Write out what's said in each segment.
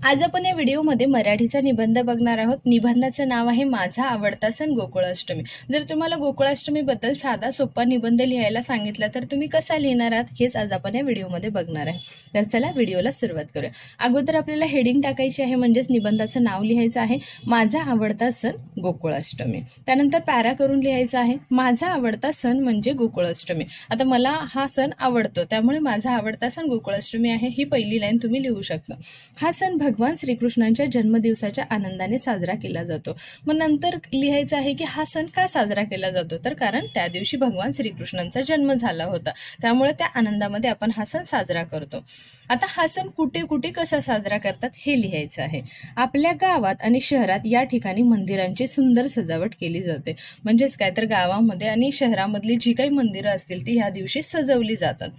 आज आपण या व्हिडिओमध्ये मराठीचा निबंध बघणार आहोत. निबंधाचं नाव आहे माझा आवडता सण गोकुळाष्टमी. जर तुम्हाला गोकुळाष्टमीबद्दल साधा सोपा निबंध लिहायला सांगितला तर तुम्ही कसा लिहिणार आहात हेच आज आपण या व्हिडिओमध्ये बघणार आहे. तर चला व्हिडिओला सुरुवात करूया. अगोदर आपल्याला हेडिंग टाकायची आहे म्हणजेच निबंधाचं नाव लिहायचं आहे माझा आवडता सण गोकुळाष्टमी. त्यानंतर पॅरा करून लिहायचं आहे माझा आवडता सण म्हणजे गोकुळाष्टमी. आता मला हा सण आवडतो त्यामुळे माझा आवडता सण गोकुळाष्टमी आहे ही पहिली लाईन तुम्ही लिहू शकता. हा सण भगवान श्रीकृष्णांच्या जन्मदिवसाच्या आनंदाने साजरा केला जातो. मग नंतर लिहायचं आहे की हा सण का साजरा केला जातो? तर कारण त्या दिवशी भगवान श्रीकृष्णांचा जन्म झाला होता. त्यामुळे त्या आनंदामध्ये आपण हा सण साजरा करतो. आता हा सण कुठे कुठे कसा साजरा करतात हे लिहायचं आहे. आपल्या गावात आणि शहरात या ठिकाणी मंदिरांची सुंदर सजावट केली जाते. म्हणजेच काय तर गावामध्ये आणि शहरामधली जी काही मंदिरं असतील ती ह्या दिवशी सजवली जातात.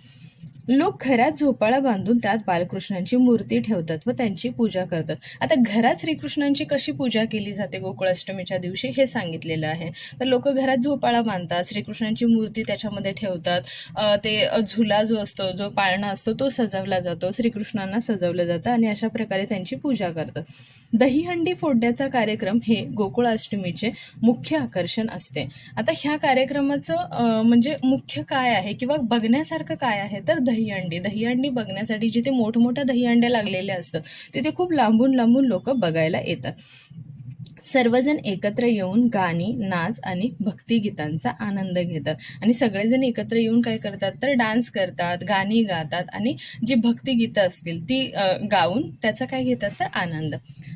लोक घरात झोपाळा बांधून त्यात बालकृष्णांची मूर्ती ठेवतात व त्यांची पूजा करतात. आता घरात श्रीकृष्णांची कशी पूजा केली जाते गोकुळाष्टमीच्या दिवशी हे सांगितलेलं आहे. तर लोक घरात झोपाळा बांधतात श्रीकृष्णांची मूर्ती त्याच्यामध्ये ठेवतात. ते झुला जो असतो जो पाळणा असतो तो सजवला जातो श्रीकृष्णांना सजवलं जातं आणि अशा प्रकारे त्यांची पूजा करतात. दहीहंडी फोडण्याचा कार्यक्रम हे गोकुळाष्टमीचे मुख्य आकर्षण असते. आता ह्या कार्यक्रमाचं म्हणजे मुख्य काय आहे किंवा बघण्यासारखं काय आहे तर दहीहंडी. दहीहंडी बघण्यासाठी जिथे मोठमोठ्या दहीहंड्या लागलेल्या असतात तिथे खूप लांबून लांबून लोक बघायला येतात. सर्वजण एकत्र येऊन गाणी नाच आणि भक्तिगीतांचा आनंद घेतात. आणि सगळेजण एकत्र येऊन काय करतात तर डान्स करतात गाणी गातात आणि जी भक्तिगीतं असतील ती गाऊन त्याचा काय घेतात तर आनंद.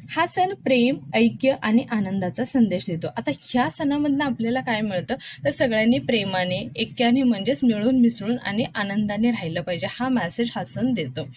हा सण प्रेम ऐक्य आणि आनंदाचा संदेश देतो. आता ह्या सणामधनं आपल्याला काय मिळतं? तर सगळ्यांनी प्रेमाने ऐक्याने म्हणजेच मिळून मिसळून आणि आनंदाने राहिलं पाहिजे. हा मॅसेज हा सण देतो.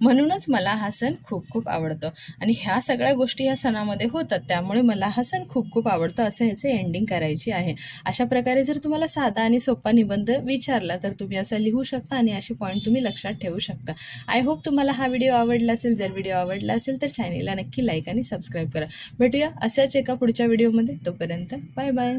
म्हणूनच मला हा सण खूप खूप आवडतो. आणि ह्या सगळ्या गोष्टी या सणामध्ये होतात. त्यामुळे मला हा सण खूप खूप आवडतो असं ह्याचं एंडिंग करायची आहे. अशा प्रकारे जर तुम्हाला साधा आणि सोपा निबंध विचारला तर तुम्ही असं लिहू शकता आणि असे पॉईंट तुम्ही लक्षात ठेवू शकता. आय होप तुम्हाला हा व्हिडिओ आवडला असेल. जर व्हिडिओ आवडला असेल तर चॅनेलला नक्की लाईक आणि सबस्क्राईब करा. भेटूया अशाच एका पुढच्या व्हिडिओमध्ये तोपर्यंत बाय बाय